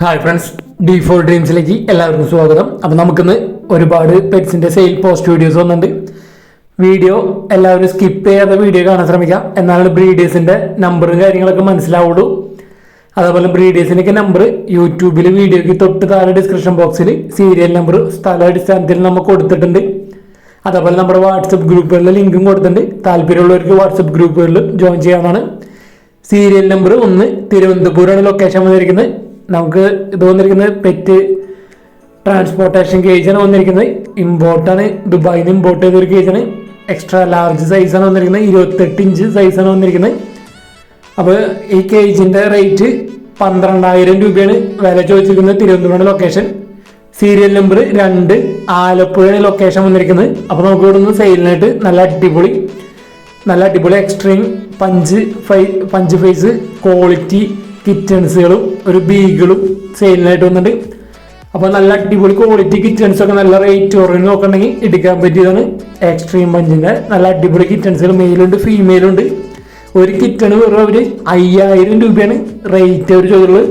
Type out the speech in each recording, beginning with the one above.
Hi friends D four ഡ്രീംസിലേക്ക് എല്ലാവർക്കും സ്വാഗതം. അപ്പം നമുക്കിന്ന് ഒരുപാട് പെറ്റ്സിന്റെ സെയിൽ പോസ്റ്റ് വീഡിയോസ് വന്നിട്ടുണ്ട് വീഡിയോ എല്ലാവരും സ്കിപ്പ് ചെയ്യാതെ വീഡിയോ കാണാൻ ശ്രമിക്കാം. എന്നാലാണ് ബ്രീഡേഴ്സിന്റെ നമ്പറും കാര്യങ്ങളൊക്കെ മനസ്സിലാവുള്ളൂ. അതേപോലെ ബ്രീഡേഴ്സിന്റെയൊക്കെ നമ്പർ യൂട്യൂബിൽ വീഡിയോയ്ക്ക് തൊട്ട് താഴെ ഡിസ്ക്രിപ്ഷൻ ബോക്സിൽ സീരിയൽ നമ്പർ സ്ഥല അടിസ്ഥാനത്തിൽ നമ്മൾ കൊടുത്തിട്ടുണ്ട്. അതേപോലെ നമ്മുടെ വാട്സപ്പ് ഗ്രൂപ്പുകളിലെ ലിങ്കും കൊടുത്തിട്ടുണ്ട്. താല്പര്യമുള്ളവർക്ക് വാട്സപ്പ് ഗ്രൂപ്പുകളിൽ ജോയിൻ ചെയ്യാനാണ് സീരിയൽ നമ്പർ ഒന്ന് തിരുവനന്തപുരമാണ് ലൊക്കേഷൻ വന്നിരിക്കുന്നത്. നമുക്ക് ഇത് വന്നിരിക്കുന്നത് പെറ്റ് ട്രാൻസ്പോർട്ടേഷൻ കേജാണ് വന്നിരിക്കുന്നത്. ഇമ്പോർട്ടാണ് ദുബായിൽ നിന്ന് ഇമ്പോർട്ട് ചെയ്തൊരു കേജാണ് എക്സ്ട്രാ ലാർജ് സൈസാണ് വന്നിരിക്കുന്നത്. ഇരുപത്തെട്ട് ഇഞ്ച് സൈസാണ് വന്നിരിക്കുന്നത്. അപ്പോൾ ഈ കേജിന്റെ റേറ്റ് പന്ത്രണ്ടായിരം രൂപയാണ്. വില ചോദിച്ചിരിക്കുന്നത് തിരുവനന്തപുരം ലൊക്കേഷൻ സീരിയൽ നമ്പർ രണ്ട് ആലപ്പുഴയാണ് ലൊക്കേഷൻ വന്നിരിക്കുന്നത്. അപ്പോൾ നമുക്ക് ഇവിടെ നിന്ന് സെയിലിനായിട്ട് നല്ല അടിപൊളി നല്ല അടിപൊളി extreme punch face punch face quality കിറ്റൺസുകളും ഒരു ബീഗിളും സെയിലിനായിട്ട് വന്നിട്ട് അപ്പോൾ നല്ല അടിപൊളി ക്വാളിറ്റി കിച്ചൺസ് ഒക്കെ നല്ല റേറ്റ് കുറഞ്ഞ് നോക്കണമെങ്കിൽ എടുക്കാൻ പറ്റിയതാണ് എക്സ്ട്രീം പഞ്ചിന്റെ നല്ല അടിപൊളി കിച്ചൺസ് മെയിലുണ്ട് ഫീമെയിലുണ്ട് ഒരു കിച്ചണ് വെറും അവർ അയ്യായിരം രൂപയാണ് റേറ്റ് അവർ ചോദിച്ചുള്ളത്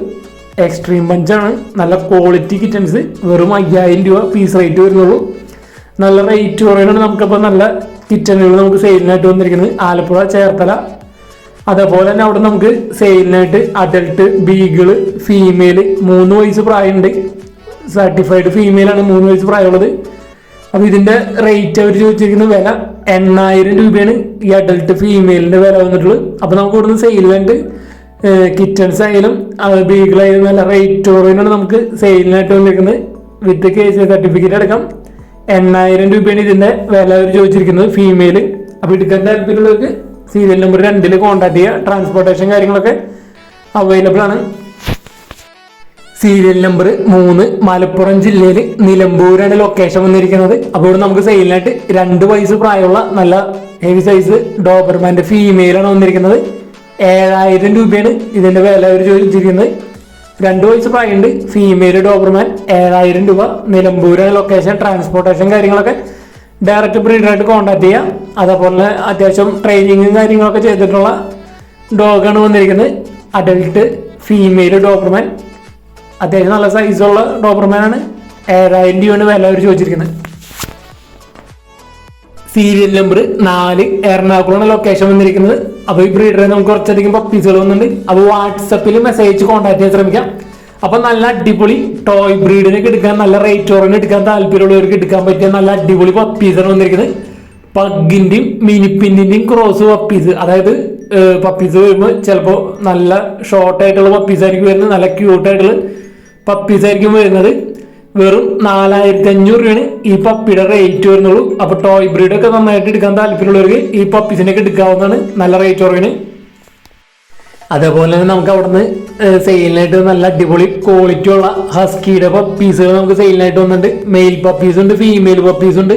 എക്സ്ട്രീം പഞ്ചാണ്. നല്ല ക്വാളിറ്റി കിറ്റൺസ് വെറും അയ്യായിരം രൂപ പീസ് റേറ്റ് വരുന്നുള്ളൂ. നല്ല റേറ്റ് കുറയുന്നുണ്ട് നമുക്കപ്പോൾ നല്ല കിച്ചണുകൾ നമുക്ക് സെയിലിനായിട്ട് വന്നിരിക്കുന്നത്. ആലപ്പുഴ ചേർത്തല അതേപോലെ തന്നെ അവിടെ നമുക്ക് സെയിലിനായിട്ട് അഡൽട്ട് ബീഗിൾ ഫീമെയിൽ മൂന്ന് വയസ്സ് പ്രായമുണ്ട്. സർട്ടിഫൈഡ് ഫീമെയിലാണ് മൂന്ന് വയസ്സ് പ്രായമുള്ളത്. അപ്പോൾ ഇതിന്റെ റേറ്റ് അവർ ചോദിച്ചിരിക്കുന്ന വില എണ്ണായിരം രൂപയാണ് ഈ അഡൽട്ട് ഫീമെയിലിന്റെ വില വന്നിട്ടുള്ളത്. അപ്പോൾ നമുക്ക് ഇവിടുന്ന് സെയിലിനായിട്ട് കിറ്റൺസ് ആയാലും ബീഗിളായാലും നല്ല റേറ്റ് കുറവിനാണ് നമുക്ക് സെയിലിനായിട്ട് വന്നിരിക്കുന്നത്. വിത്ത് കെ സി സർട്ടിഫിക്കറ്റ് അടക്കം എണ്ണായിരം രൂപയാണ് ഇതിന്റെ വില അവർ ചോദിച്ചിരിക്കുന്നത് ഫീമെയിൽ അപ്പോൾ എടുക്കാൻ താല്പര്യമുള്ളവർക്ക് സീരിയൽ നമ്പർ രണ്ടിൽ കോൺടാക്ട് ചെയ്യുക ട്രാൻസ്പോർട്ടേഷൻ കാര്യങ്ങളൊക്കെ അവൈലബിൾ ആണ്. സീരിയൽ നമ്പർ മൂന്ന് മലപ്പുറം ജില്ലയിൽ നിലമ്പൂരാണ് ലൊക്കേഷൻ വന്നിരിക്കുന്നത്. അപ്പോൾ ഇവിടെ നമുക്ക് സെയിലിനായിട്ട് രണ്ട് വയസ്സ് പ്രായമുള്ള നല്ല ഹെവി സൈസ് ഡോബർമാന്റെ ഫീമെയിലാണ് വന്നിരിക്കുന്നത്. ഏഴായിരം രൂപയാണ് ഇതിന്റെ വില അവർ ചോദിച്ചിരിക്കുന്നത്. രണ്ട് വയസ്സ് പ്രായമുണ്ട് ഫീമെയിൽ ഡോബർമാൻ ഏഴായിരം രൂപ. നിലമ്പൂരാണ് ലൊക്കേഷൻ ട്രാൻസ്പോർട്ടേഷൻ കാര്യങ്ങളൊക്കെ ഡയറക്റ്റ് ബ്രീഡറായിട്ട് കോണ്ടാക്ട് ചെയ്യുക അതേപോലെ അത്യാവശ്യം ട്രെയിനിങ്ങും കാര്യങ്ങളൊക്കെ ചെയ്തിട്ടുള്ള ഡോഗാണ് വന്നിരിക്കുന്നത്. അഡൽട്ട് ഫീമെയിൽ ഡോബർമാൻ അത്യാവശ്യം നല്ല സൈസുള്ള ഡോബർമാനാണ് ഏഴായിരം രൂപയാണ് വില അവർ ചോദിച്ചിരിക്കുന്നത്. സീരിയൽ നമ്പർ നാല് എറണാകുളമാണ് ലൊക്കേഷൻ വന്നിരിക്കുന്നത്. അപ്പോൾ ഈ ബ്രീഡറെ നമുക്ക് കുറച്ചധികം പപ്പീസുകൾ വന്നിട്ടുണ്ട്. അപ്പോൾ വാട്സപ്പിൽ മെസ്സേജ് കോൺടാക്ട് ചെയ്യാൻ ശ്രമിക്കാം. അപ്പൊ നല്ല അടിപൊളി ടോയ് ബ്രീഡിനൊക്കെ എടുക്കാൻ നല്ല റേറ്റ് ഓറിന് എടുക്കാൻ താല്പര്യമുള്ളവർക്ക് എടുക്കാൻ പറ്റിയ നല്ല അടിപൊളി പപ്പീസാണ് വന്നിരിക്കുന്നത്. പഗിന്റെയും മിനിപ്പിന്റെയും ക്രോസ് പപ്പീസ് അതായത് പപ്പീസ് വരുമ്പോൾ ചിലപ്പോൾ നല്ല ഷോർട്ട് ആയിട്ടുള്ള പപ്പീസ് ആയിരിക്കും വരുന്നത് നല്ല ക്യൂട്ട് ആയിട്ടുള്ള പപ്പീസ് ആയിരിക്കും വരുന്നത്. വെറും നാലായിരത്തി അഞ്ഞൂറ് രൂപയാണ് ഈ പപ്പിയുടെ റേറ്റ് വരുന്നുള്ളൂ. അപ്പൊ ടോയ് ബ്രീഡൊക്കെ നന്നായിട്ട് എടുക്കാൻ താല്പര്യമുള്ളവർക്ക് ഈ പപ്പീസിനൊക്കെ എടുക്കാവുന്നതാണ് നല്ല റേറ്റ് കുറവിന്. അതേപോലെ തന്നെ നമുക്ക് അവിടുന്ന് സെയിലിനായിട്ട് നല്ല അടിപൊളി ക്വാളിറ്റി ഉള്ള ഹസ്കിയുടെ പപ്പീസുകൾ നമുക്ക് സെയിലിനായിട്ട് വന്നിട്ടുണ്ട്. മെയിൽ പപ്പീസ് ഉണ്ട് ഫീമെയിൽ പപ്പീസ് ഉണ്ട്.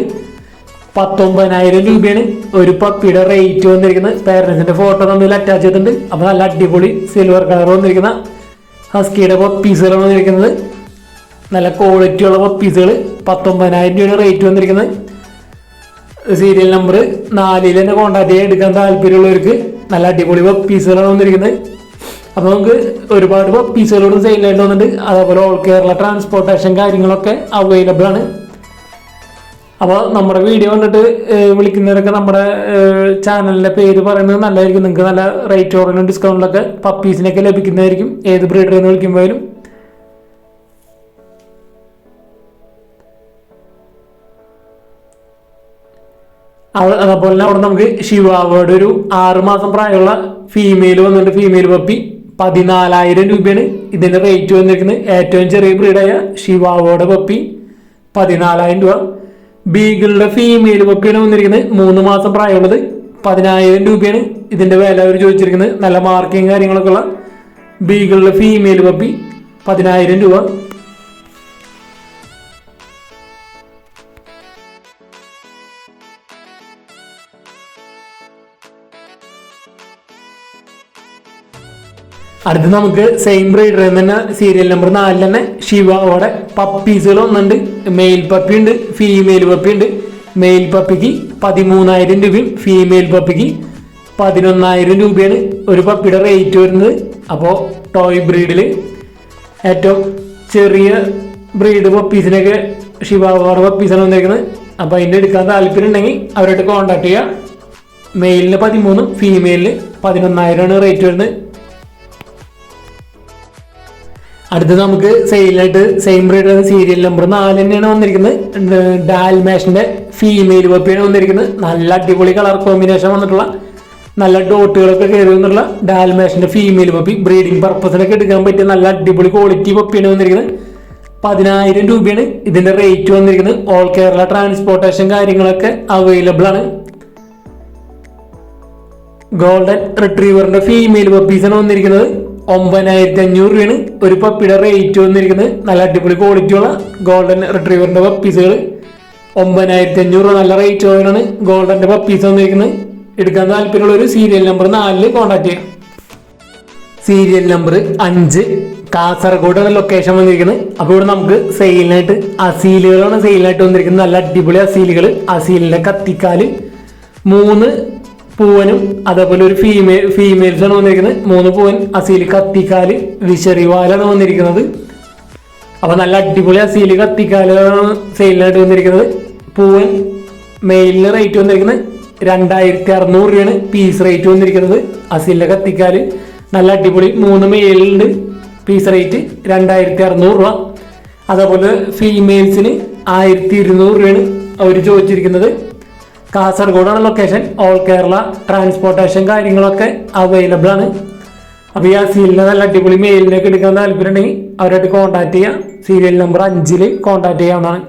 പത്തൊമ്പതിനായിരം രൂപയാണ് ഒരു പപ്പിയുടെ റേറ്റ് വന്നിരിക്കുന്നത്. പേരൻസിന്റെ ഫോട്ടോ തമ്മിൽ അറ്റാച്ച് ചെയ്തിട്ടുണ്ട്. അപ്പൊ നല്ല അടിപൊളി സിൽവർ കളർ വന്നിരിക്കുന്ന ഹസ്കിയുടെ പപ്പീസുകളാണ് വന്നിരിക്കുന്നത്. നല്ല ക്വാളിറ്റി ഉള്ള പപ്പീസുകൾ പത്തൊമ്പതിനായിരം രൂപയുടെ റേറ്റ് വന്നിരിക്കുന്നത്. സീരിയൽ നമ്പർ നാലിൽ തന്നെ കോൺടാക്ട് ചെയ്യാൻ എടുക്കാൻ താല്പര്യമുള്ളവർക്ക് നല്ല അടിപൊളി പീസുകളാണ് വന്നിരിക്കുന്നത്. അപ്പോൾ നമുക്ക് ഒരുപാട് പീസുകളോട് സെയിലായിട്ട് വന്നിട്ടുണ്ട്. അതേപോലെ ഓൾ കേരള ട്രാൻസ്പോർട്ടേഷൻ കാര്യങ്ങളൊക്കെ അവൈലബിൾ ആണ്. അപ്പോൾ നമ്മുടെ വീഡിയോ കണ്ടിട്ട് വിളിക്കുന്നവരൊക്കെ നമ്മുടെ ചാനലിന്റെ പേര് പറയുന്നത് നല്ലതായിരിക്കും. നിങ്ങൾക്ക് നല്ല റേറ്റ് ഓറിനും ഡിസ്കൗണ്ടിലൊക്കെ പപ്പീസിനൊക്കെ ലഭിക്കുന്നതായിരിക്കും. ഏത് ബ്രീഡറിൽ നിന്ന് വിളിക്കുമ്പോഴും. അതേപോലെ തന്നെ അവിടെ നമുക്ക് ശിവാവയുടെ ഒരു ആറുമാസം പ്രായമുള്ള ഫീമെയിൽ വന്നിട്ട് ഫീമെയിൽ പപ്പി പതിനാലായിരം രൂപയാണ്. ഇതിന്റെ റേറ്റ് വന്നിരിക്കുന്നത് ഏറ്റവും ചെറിയ ബ്രീഡായ ശിവാവയുടെ പപ്പി പതിനാലായിരം രൂപ. ബീഗിളുടെ ഫീമെയിൽ പപ്പിയാണ് വന്നിരിക്കുന്നത് മൂന്ന് മാസം പ്രായമുള്ളത്. പതിനായിരം രൂപയാണ് ഇതിന്റെ വില അവർ ചോദിച്ചിരിക്കുന്നത്. നല്ല മാർക്കിങ് കാര്യങ്ങളൊക്കെ ഉള്ള ബീഗിളുടെ ഫീമെയിൽ പപ്പി പതിനായിരം രൂപ. അടുത്ത് നമുക്ക് സെയിം ബ്രീഡർ തന്നെ സീരിയൽ നമ്പർ നാലിൽ തന്നെ ശിവയുടെ പപ്പീസുകൾ ഒന്നുണ്ട് മെയിൽ പപ്പി ഉണ്ട് ഫീമെയിൽ പപ്പി ഉണ്ട്. മെയിൽ പപ്പിക്ക് പതിമൂന്നായിരം രൂപയും ഫീമെയിൽ പപ്പിക്ക് പതിനൊന്നായിരം രൂപയാണ് ഒരു പപ്പിയുടെ റേറ്റ് വരുന്നത്. അപ്പോൾ ടോയ് ബ്രീഡിൽ ഏറ്റവും ചെറിയ ബ്രീഡ് പപ്പീസിനൊക്കെ ഷിവാവാർ പപ്പീസാണ് വന്നിരിക്കുന്നത്. അപ്പോൾ അതിന്റെ എടുക്കാൻ താല്പര്യം ഉണ്ടെങ്കിൽ അവരായിട്ട് കോൺടാക്ട് ചെയ്യുക. മെയിലിന് പതിമൂന്നും ഫീമെയിലിന് പതിനൊന്നായിരമാണ് റേറ്റ് വരുന്നത്. അടുത്ത് നമുക്ക് സെയിലായിട്ട് സെയിം ബ്രീഡ് സീരിയൽ നമ്പർ നാല് തന്നെയാണ് വന്നിരിക്കുന്നത്. ഡാൽമേഷന്റെ ഫീമെയിൽ പപ്പിയാണ് വന്നിരിക്കുന്നത്. നല്ല അടിപൊളി കളർ കോമ്പിനേഷൻ വന്നിട്ടുള്ള നല്ല ഡോട്ടുകളൊക്കെ കയറി വന്നിട്ടുള്ള ഡാൽമേഷന്റെ ഫീമെയിൽ പപ്പി ബ്രീഡിംഗ് പർപ്പസിനൊക്കെ എടുക്കാൻ പറ്റിയ നല്ല അടിപൊളി ക്വാളിറ്റി പപ്പിയാണ് വന്നിരിക്കുന്നത്. പതിനായിരം രൂപയാണ് ഇതിന്റെ റേറ്റ് വന്നിരിക്കുന്നത്. ഓൾ കേരള ട്രാൻസ്പോർട്ടേഷൻ കാര്യങ്ങളൊക്കെ അവൈലബിൾ ആണ്. ഗോൾഡൻ റിട്രീവറിന്റെ ഫീമെയിൽ പപ്പീസാണ് വന്നിരിക്കുന്നത്. ഒമ്പതിനായിരത്തി അഞ്ഞൂറ് രൂപയാണ് ഒരു പപ്പിയുടെ റേറ്റ് വന്നിരിക്കുന്നത്. നല്ല അടിപൊളി ക്വാളിറ്റിയുള്ള ഗോൾഡൻ റിട്രീവറിന്റെ പപ്പീസുകൾ ഒമ്പതിനായിരത്തി അഞ്ഞൂറ് നല്ല റേറ്റ് ആണ് ഗോൾഡന്റെ പപ്പീസ് വന്നിരിക്കുന്നത്. എടുക്കാൻ താല്പര്യമുള്ള ഒരു സീരിയൽ നമ്പർ നാലിൽ കോൺടാക്ട് ചെയ്യാം. സീരിയൽ നമ്പർ അഞ്ച് കാസർഗോഡാണ് ലൊക്കേഷൻ വന്നിരിക്കുന്നത്. അപ്പോൾ ഇവിടെ നമുക്ക് സെയിലിനായിട്ട് അസീലുകളാണ് സെയിലിനായിട്ട് വന്നിരിക്കുന്നത്. നല്ല അടിപൊളി അസീലുകൾ അസീലിന്റെ കത്തിക്കാൽ. മൂന്ന് പൂവനും അതേപോലെ ഒരു ഫീമെ ഫീമെയിൽസ് ആണ് വന്നിരിക്കുന്നത്. മൂന്ന് പൂവൻ അസീൽ കത്തിക്കാൽ വിശറിവാലാണ് വന്നിരിക്കുന്നത്. അപ്പൊ നല്ല അടിപൊളി അസീലി കത്തിക്കാലാണ് സെയിലിനായിട്ട് വന്നിരിക്കുന്നത്. പൂവൻ മെയിലിന് റേറ്റ് വന്നിരിക്കുന്നത് രണ്ടായിരത്തി അറുന്നൂറ് രൂപയാണ് പീസ് റേറ്റ് വന്നിരിക്കുന്നത്. അസീലിന്റെ കത്തിക്കാൽ നല്ല അടിപൊളി മൂന്ന് മെയിലുണ്ട് പീസ് റേറ്റ് രണ്ടായിരത്തി അറുന്നൂറ് രൂപ. അതേപോലെ ഫീമെയിൽസിന് ആയിരത്തി ഇരുന്നൂറ് രൂപയാണ് അവർ ചോദിച്ചിരിക്കുന്നത്. കാസർഗോഡാണ് ലൊക്കേഷൻ ഓൾ കേരള ട്രാൻസ്പോർട്ടേഷൻ കാര്യങ്ങളൊക്കെ അവൈലബിൾ ആണ്. അപ്പോൾ ഈ ആ സീലിനെ നല്ല അടിപൊളി മെയിലിനൊക്കെ എടുക്കാൻ താല്പര്യം ഉണ്ടെങ്കിൽ അവരായിട്ട് കോൺടാക്ട് ചെയ്യാം. സീരിയൽ നമ്പർ അഞ്ചിൽ കോൺടാക്ട് ചെയ്യാവുന്നതാണ്.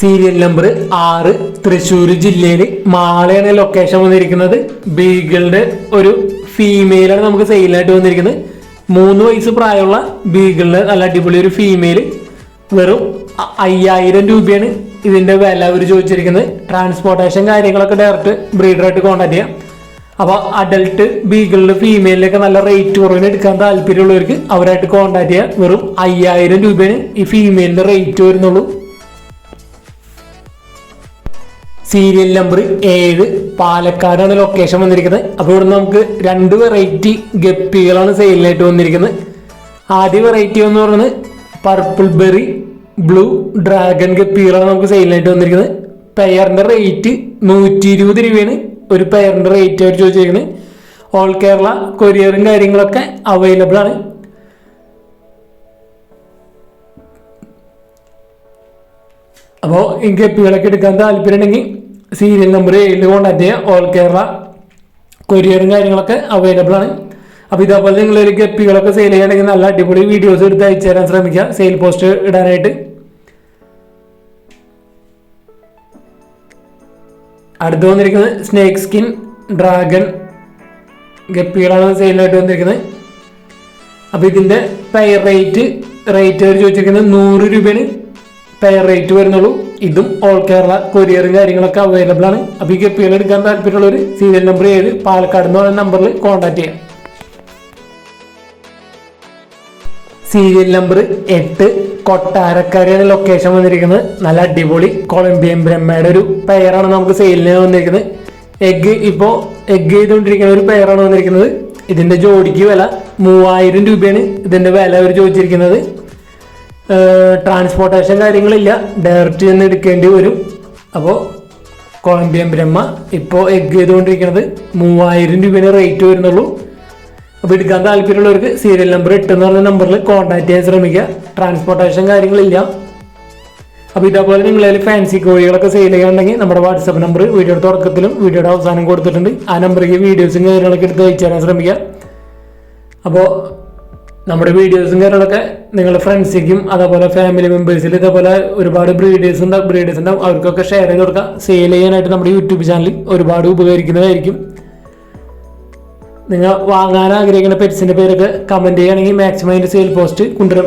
സീരിയൽ നമ്പർ ആറ് തൃശ്ശൂർ ജില്ലയിൽ മാളയാണ് ലൊക്കേഷൻ വന്നിരിക്കുന്നത്. ബീഗിളുടെ ഒരു ഫീമെയിലാണ് നമുക്ക് സെയിലായിട്ട് വന്നിരിക്കുന്നത്. മൂന്ന് വയസ്സ് പ്രായമുള്ള ബീഗിളിന് നല്ല അടിപൊളി ഒരു ഫീമെയിൽ വെറും അയ്യായിരം രൂപയാണ് ഇതിന്റെ വില അവർ ചോദിച്ചിരിക്കുന്നത്. ട്രാൻസ്പോർട്ടേഷൻ കാര്യങ്ങളൊക്കെ ഡയറക്റ്റ് ബ്രീഡറായിട്ട് കോൺടാക്ട് ചെയ്യാം. അപ്പോൾ അഡൽട്ട് ബീഗിളിൽ ഫീമെയിലൊക്കെ നല്ല റേറ്റ് കുറവിന് എടുക്കാൻ താല്പര്യമുള്ളവർക്ക് അവരായിട്ട് കോൺടാക്ട് ചെയ്യാം. വെറും അയ്യായിരം രൂപയാണ് ഈ ഫീമെയിലിന്റെ റേറ്റ് വരുന്നുള്ളൂ. സീരിയൽ നമ്പർ ഏഴ് പാലക്കാടാണ് ലൊക്കേഷൻ വന്നിരിക്കുന്നത്. അപ്പോൾ ഇവിടെ നമുക്ക് രണ്ട് വെറൈറ്റി ഗപ്പികളാണ് സെയിലിനായിട്ട് വന്നിരിക്കുന്നത്. ആദ്യ വെറൈറ്റി എന്ന് പറയുന്നത് പർപ്പിൾ ബെറി ബ്ലൂ ഡ്രാഗൺ ഗപ്പികളാണ് നമുക്ക് സെയിലിനായിട്ട് വന്നിരിക്കുന്നത്. പെയറിന്റെ റേറ്റ് നൂറ്റി ഇരുപത് രൂപയാണ് ഒരു പെയറിന്റെ റേറ്റ് അവർ ചോദിച്ചിരിക്കുന്നത്. ഓൾ കേരള കൊറിയറും കാര്യങ്ങളൊക്കെ അവൈലബിൾ ആണ്. അപ്പോൾ ഈ ഗപ്പികളൊക്കെ എടുക്കാൻ താല്പര്യം ഉണ്ടെങ്കിൽ സീരിയൽ നമ്പർ ഏഴിൽ കോൺടാക്ട് ചെയ്യുക ഓൾ കേരള കൊരിയറും കാര്യങ്ങളൊക്കെ അവൈലബിൾ ആണ്. അപ്പോൾ ഇതേപോലെ നിങ്ങൾ ഒരു ഗപ്പികളൊക്കെ സെയിൽ ചെയ്യണമെങ്കിൽ നല്ല അടിപൊളി വീഡിയോസ് എടുത്ത് അയച്ചു തരാൻ ശ്രമിക്കുക. സെയിൽ പോസ്റ്റ് ഇടാനായിട്ട്. അടുത്ത് വന്നിരിക്കുന്നത് സ്നേക്ക് സ്കിൻ ഡ്രാഗൺ ഗപ്പികളാണ് സെയിലായിട്ട് വന്നിരിക്കുന്നത്. അപ്പോൾ ഇതിന്റെ പെയർ റേറ്റ് റേറ്റ് അവർ ചോദിച്ചിരിക്കുന്നത് നൂറ് രൂപയാണ് പെയർ റേറ്റ് വരുന്നുള്ളൂ. ഇതും ഓൾ കേരള കൊറിയറും കാര്യങ്ങളൊക്കെ അവൈലബിൾ ആണ്. അപ്പോൾ ഈ ഗപ്പികൾ എടുക്കാൻ താല്പര്യമുള്ളവർ സീരിയൽ നമ്പർ ഏഴ് പാലക്കാട് എന്ന് പറയുന്ന നമ്പറിൽ കോൺടാക്ട് ചെയ്യാം. സീരിയൽ നമ്പർ എട്ട് കൊട്ടാരക്കരയാണ് ലൊക്കേഷൻ വന്നിരിക്കുന്നത്. നല്ല അടിപൊളി കൊളംബിയൻ ബ്രഹ്മയുടെ ഒരു പെയറാണ് നമുക്ക് സെയിലിന് വന്നിരിക്കുന്നത്. എഗ് ഇപ്പോൾ എഗ് ചെയ്തുകൊണ്ടിരിക്കുന്ന ഒരു പെയറാണ് വന്നിരിക്കുന്നത്. ഇതിന്റെ ജോഡിക്ക് വില മൂവായിരം രൂപയാണ് ഇതിന്റെ വില അവർ ചോദിച്ചിരിക്കുന്നത്. ട്രാൻസ്പോർട്ടേഷൻ കാര്യങ്ങളില്ല. ഡയറക്റ്റ് ചെന്ന് എടുക്കേണ്ടി വരും. അപ്പോൾ കൊളംബിയൻ ബ്രഹ്മ ഇപ്പോൾ എഗ് ചെയ്തുകൊണ്ടിരിക്കുന്നത് മൂവായിരം രൂപേനെ റേറ്റ് വരുന്നുള്ളൂ. അപ്പോൾ എടുക്കാൻ താല്പര്യമുള്ളവർക്ക് സീരിയൽ നമ്പർ എട്ട് എന്ന് പറഞ്ഞ നമ്പറിൽ കോൺടാക്ട് ചെയ്യാൻ ശ്രമിക്കുക. ട്രാൻസ്പോർട്ടേഷൻ കാര്യങ്ങളില്ല. അപ്പോൾ ഇതേപോലെ നിങ്ങളതിൽ ഫാൻസി കോഴികളൊക്കെ സെയിൽ ചെയ്യാനുണ്ടെങ്കിൽ നമ്മുടെ വാട്സപ്പ് നമ്പർ വീഡിയോയുടെ തുടക്കത്തിലും വീഡിയോയുടെ അവസാനം കൊടുത്തിട്ടുണ്ട്. ആ നമ്പറിലേക്ക് വീഡിയോസും കാര്യങ്ങളൊക്കെ എടുത്ത് അയച്ചു തരാൻ ശ്രമിക്കുക. അപ്പോൾ നമ്മുടെ വീഡിയോസും കാര്യങ്ങളൊക്കെ നിങ്ങളുടെ ഫ്രണ്ട്സിനും അതേപോലെ ഫാമിലി മെമ്പേഴ്സിൽ ഇതേപോലെ ഒരുപാട് ബ്രീഡേഴ്സ് ഉണ്ടാവും ബ്രീഡേഴ്സ് ഉണ്ടാവും. അവർക്കൊക്കെ ഷെയർ ചെയ്ത് കൊടുക്കുക സെയിൽ ചെയ്യാനായിട്ട് നമ്മുടെ യൂട്യൂബ് ചാനൽ ഒരുപാട് ഉപകരിക്കുന്നതായിരിക്കും. നിങ്ങൾ വാങ്ങാൻ ആഗ്രഹിക്കുന്ന പെറ്റ്സിന്റെ പേരൊക്കെ കമന്റ് ചെയ്യുകയാണെങ്കിൽ മാക്സിമം അതിന്റെ സെയിൽ പോസ്റ്റ് കൊണ്ടുവരും